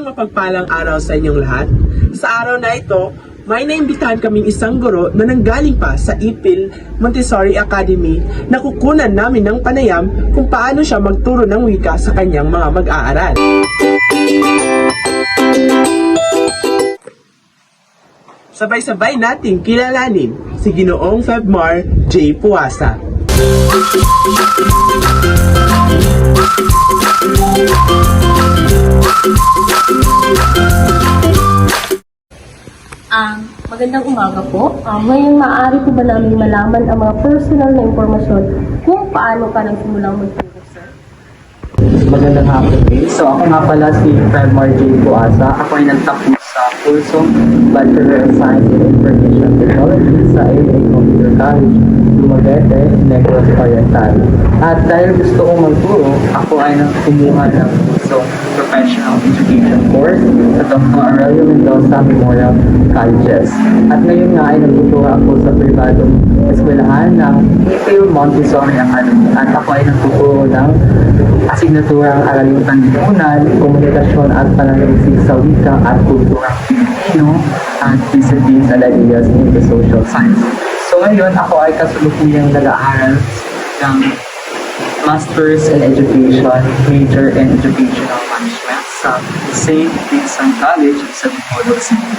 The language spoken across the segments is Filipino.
mapagpalang araw sa inyong lahat. Sa araw na ito, may naimbitahan kaming isang guro na nanggaling pa sa IPIL Montessori Academy na kukunan namin ng panayam kung paano siya magturo ng wika sa kanyang mga mag-aaral. Sabay-sabay nating kilalanin si Ginoong Febmar J. Puasa. Um, magandang umaga po. Um, ngayon maaari po ba namin malaman ang mga personal na impormasyon kung paano ka nagsimulang magturo, sir? Magandang hapon din. So ako nga pala si Fred J. Buasa. Ako ay nagtapos sa kursong Bachelor of Science in Information Technology sa AA Computer College, Dumaguete, Negros Oriental. At dahil gusto kong magturo, ako ay nang kumuha ng kursong Professional Education course sa Dr. Aurelio Mendoza Memorial Colleges. At ngayon nga ay nagtuturo ako sa pribadong eskwelahan ng Phil Montessori Academy. At ako ay nagtuturo ng asignaturang Araling Panlipunan, Komunikasyon at Pananalisik sa Wika at Kulturang Pilipino at Disciplines and Ideas in the Social Science. So ngayon, ako ay kasulukuyang nag-aaral ng Masters in Education, Major in Educational Management sa St. Vincent College sa Bacolod City.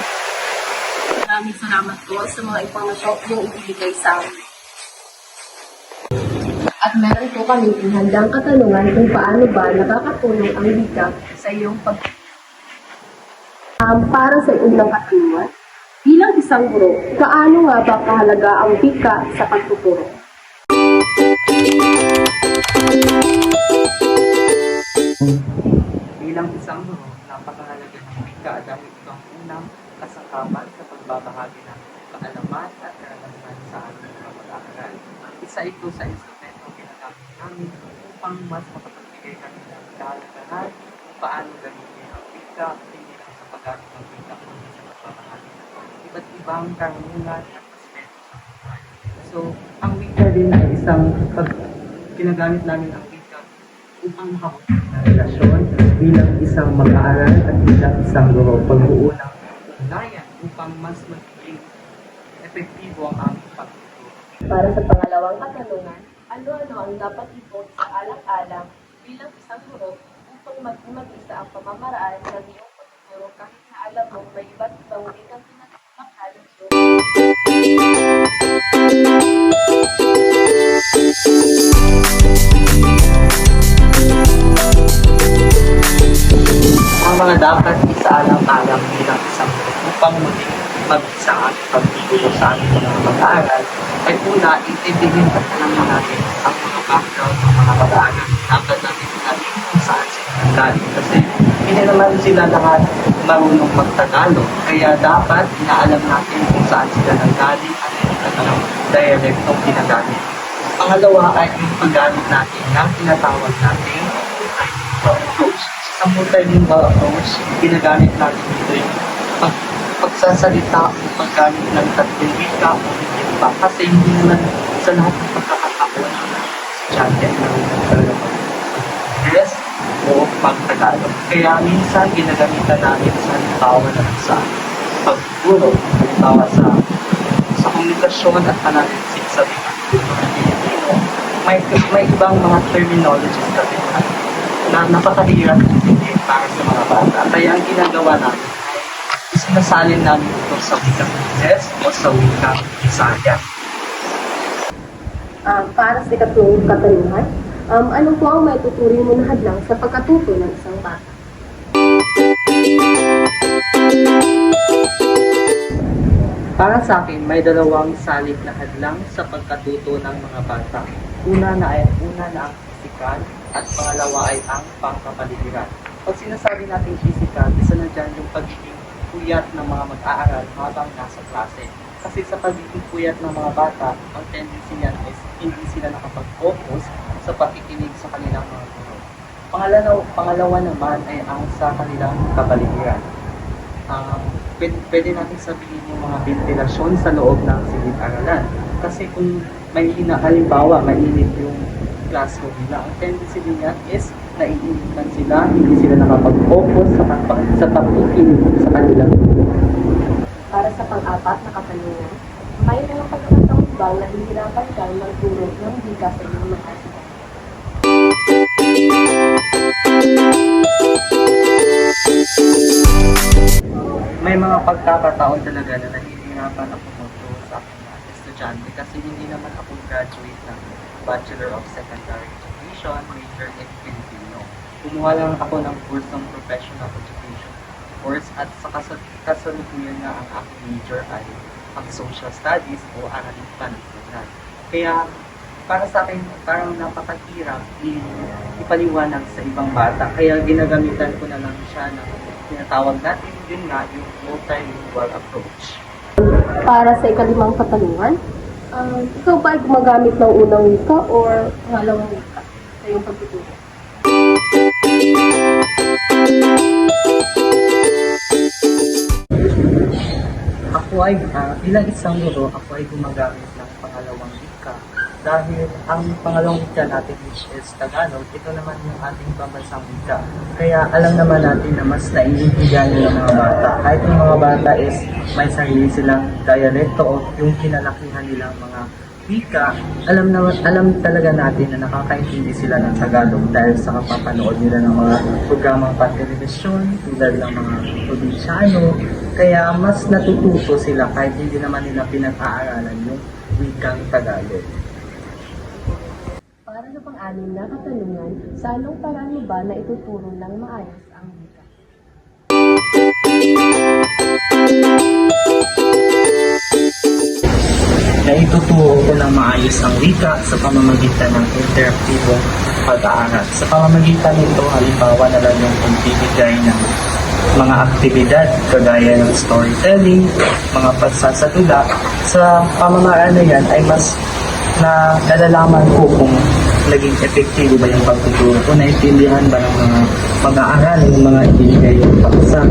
Maraming salamat po sa mga impormasyon yung ibibigay sa amin. At meron po kami handang katanungan kung paano ba nakakatulong ang wika sa iyong pag... Um, para sa unang katanungan, bilang isang guro, kaano nga ba kahalaga ang wika sa pagtuturo? Bilang isang guro, napakahalaga ng wika dahil ito ang unang kasangkapan sa pagbabahagi ng kaalaman at karanasan sa ating mga mag-aaral. Isa ito sa instrumentong ginagamit namin upang mas makapagbigay kami ng kahalagahan kung paano gamitin ang wika hindi lang sa paggamit ng wika kundi sa pagbabahagi iba't ibang karunungan at aspeto. So, ang wika din ay isang pag ginagamit namin ang wika upang makabuti na relasyon bilang isang mag-aaral at bilang isang guro pagbuo ng ugnayan upang mas magiging epektibo ang aming pagtuturo. Para sa pangalawang katanungan, ano-ano ang dapat ipon sa alang-alang bilang isang guro upang mag-umagisa ang pamamaraan ng iyong pagtuturo kahit na alam mo may iba't ibang wikang Ang mga dapat isaalang-alang bilang isang upang maging mag-isa at pagtuturo sa aming mga mag-aaral ay una, intindihin at alamin natin ang mga background ng mga mag-aaral. Dapat natin alamin kung saan sila nanggaling. Hindi naman sila lahat marunong magtagalog. Kaya dapat inaalam natin kung saan sila nanggaling at ang dialektong ginagamit. Pangalawa ay yung paggamit natin ng tinatawag natin approach. Sa multilingual approach, ginagamit natin dito yung pag, pagsasalita o paggamit ng tatlong wika o pa. Kasi hindi naman sa lahat ng pagkakataon sa channel na o mag-Tagalog. Kaya minsan ginagamitan namin sa halimbawa na sa pagturo, halimbawa sa sa komunikasyon at analisis sa Pilipino, may, may ibang mga terminologies kasi na, na napakahirap intindihin para sa mga bata. Kaya ang ginagawa namin ay sinasalin namin ito sa wikang Ingles o sa wikang Bisaya. Um, para sa ikatlong katanungan, um, ano po ang may tuturing mo na hadlang sa pagkatuto ng isang bata? Para sa akin, may dalawang salik na hadlang sa pagkatuto ng mga bata. Una na ay una na ang physical at pangalawa ay ang pangkapaligiran. Pag sinasabi natin physical, isa na dyan yung pagiging puyat ng mga mag-aaral habang nasa klase. Kasi sa pagiging puyat ng mga bata, ang tendency niyan is hindi sila nakapag-focus sa pakikinig sa kanilang mga guro. Pangalawa, pangalawa naman ay ang sa kanilang kapaligiran um, pwede, pwede natin sabihin yung mga ventilasyon sa loob ng silid-aralan. Kasi kung may ina, halimbawa, mainit yung classroom nila, ang tendency din yan is naiinitan sila, hindi sila nakapag-focus sa, sa pagkikinig sa kanilang Para sa pang-apat na katanungan, may mga pagkakataon bang nahihirapan kang magturo ng wika sa iyong mga may mga pagkakataon talaga na nahihirapan ako magturo sa aking mga estudyante kasi hindi naman ako graduate ng Bachelor of Secondary Education, major in Filipino. Kumuha lang ako ng course ng Professional Education course at sa kasal- kasalukuyan na ang aking major ay ang Social Studies o Araling Panagpunan. Kaya para sa akin, parang napakahirap ipaliwanag sa ibang bata. Kaya ginagamitan ko na lang siya ng tinatawag natin yun nga yung multilingual approach. Para sa ikalimang katanungan, um, ikaw ba ay gumagamit ng unang wika or pangalawang wika sa iyong pagtuturo? Ako ay, ah, bilang isang guro, ako ay gumagamit ng pangalawang wika. Dahil ang pangalawang wika natin which is Tagalog, ito naman yung ating pambansang wika. Kaya alam naman natin na mas naiintindihan ng mga bata. Kahit yung mga bata is may sarili silang dialekto o yung kinalakihan nilang mga wika, alam naman alam talaga natin na nakakaintindi sila ng Tagalog dahil sa kapapanood nila ng mga programang pantelevisyon tulad ng mga probinsyano kaya mas natututo sila kahit hindi naman nila pinag-aaralan yung wikang Tagalog. Para sa pang-anim na katanungan, sa anong paraan ba na ituturo ng maayos ang wika? na ituturo ko ng maayos ang wika sa pamamagitan ng interaktibong pag-aaral. Sa pamamagitan nito, halimbawa na lang yung pagbibigay ng mga aktibidad kagaya ng storytelling, mga pagsasatula. Sa pamamaraan na yan ay mas na nalalaman ko kung naging epektibo ba yung pagtuturo ko, naintindihan ba ng mga mag-aaral yung mga ibinigay yung paksa.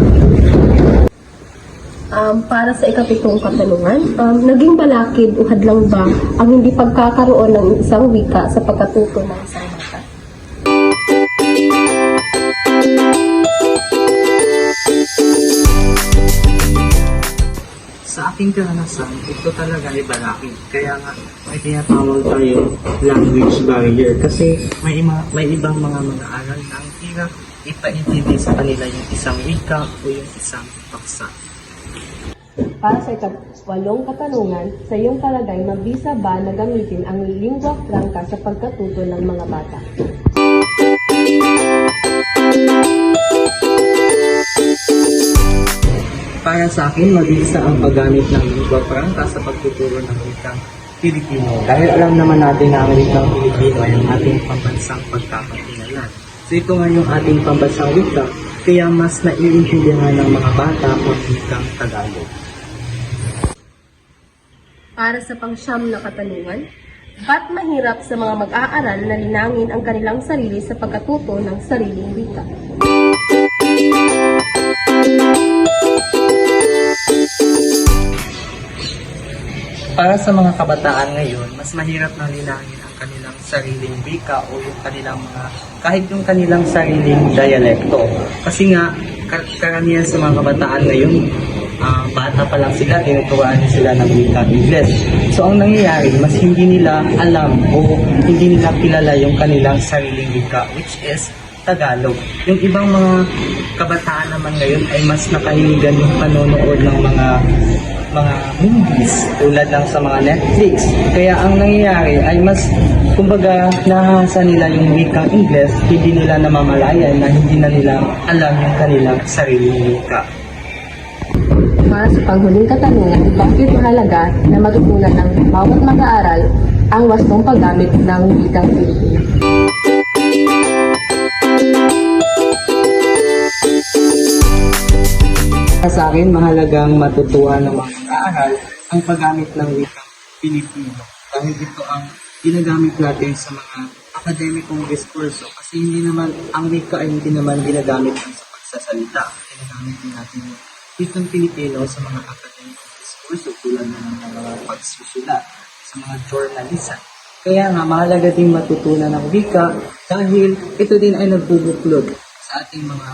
Um, para sa ikapitong katanungan, um, naging balakid o hadlang ba ang hindi pagkakaroon ng isang wika sa pagkatuto ng isang bata? Sa aking karanasan, ito talaga ay balakid. Kaya nga, may tinatawag tayong language barrier. Kasi may, ima, may ibang mga mag-aaral na ang hirap ipaintindi sa kanila yung isang wika o yung isang paksa. Para sa ikawalong katanungan, sa iyong palagay, mabisa ba na gamitin ang lingua franca sa pagkatuto ng mga bata? Para sa akin, mabisa ang paggamit ng lingua franca sa pagtuturo ng wikang Pilipino. Dahil alam naman natin na ang wikang Pilipino ay ang ating pambansang pagkakakinalan. So ito nga yung ating pambansang wika, kaya mas naiintindihan ng mga bata ang wikang Tagalog. Para sa pangsyam na katanungan, ba't mahirap sa mga mag-aaral na linangin ang kanilang sarili sa pagkatuto ng sariling wika? Para sa mga kabataan ngayon, mas mahirap na linangin ang kanilang sariling wika o yung kanilang mga, kahit yung kanilang sariling dialekto. Kasi nga, kar- karamihan sa mga kabataan ngayon, ah, bata pa lang sila, tinuturuan sila ng wika English. So ang nangyayari, mas hindi nila alam o hindi nila kilala yung kanilang sariling wika, which is Tagalog. Yung ibang mga kabataan naman ngayon ay mas nakahiligan yung panonood ng mga mga movies tulad ng sa mga Netflix. Kaya ang nangyayari ay mas, kumbaga, nahasa nila yung wikang Ingles, hindi nila namamalayan na hindi na nila alam yung kanilang sariling wika. Para sa panghuling katanungan, bakit mahalaga na matutunan ng bawat mag-aaral ang wastong paggamit ng wikang Pilipino? Sa akin, mahalagang matutuhan ng mga aaral ang paggamit ng wikang Pilipino. Dahil ito ang ginagamit natin sa mga akademikong diskurso kasi hindi naman, ang wika ay hindi naman ginagamit sa pagsasalita. Ginagamit din natin yung wikang Pilipino sa mga akademikong diskurso tulad ng mga pagsusulat, sa mga journalism. Kaya nga, mahalaga din matutunan ng wika dahil ito din ay nagbubuklod sa ating mga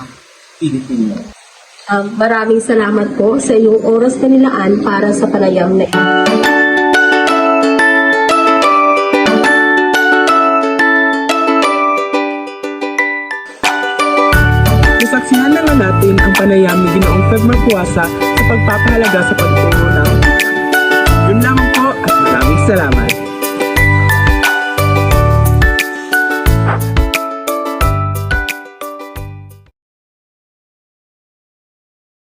Pilipino. Um, maraming salamat po sa iyong oras na nilaan para sa panayam na ito. Nasaksihan na nga natin ang panayam ni Ginoong Feb Marcuasa sa pagpapahalaga sa pagturo ng. Yun lamang po at maraming salamat.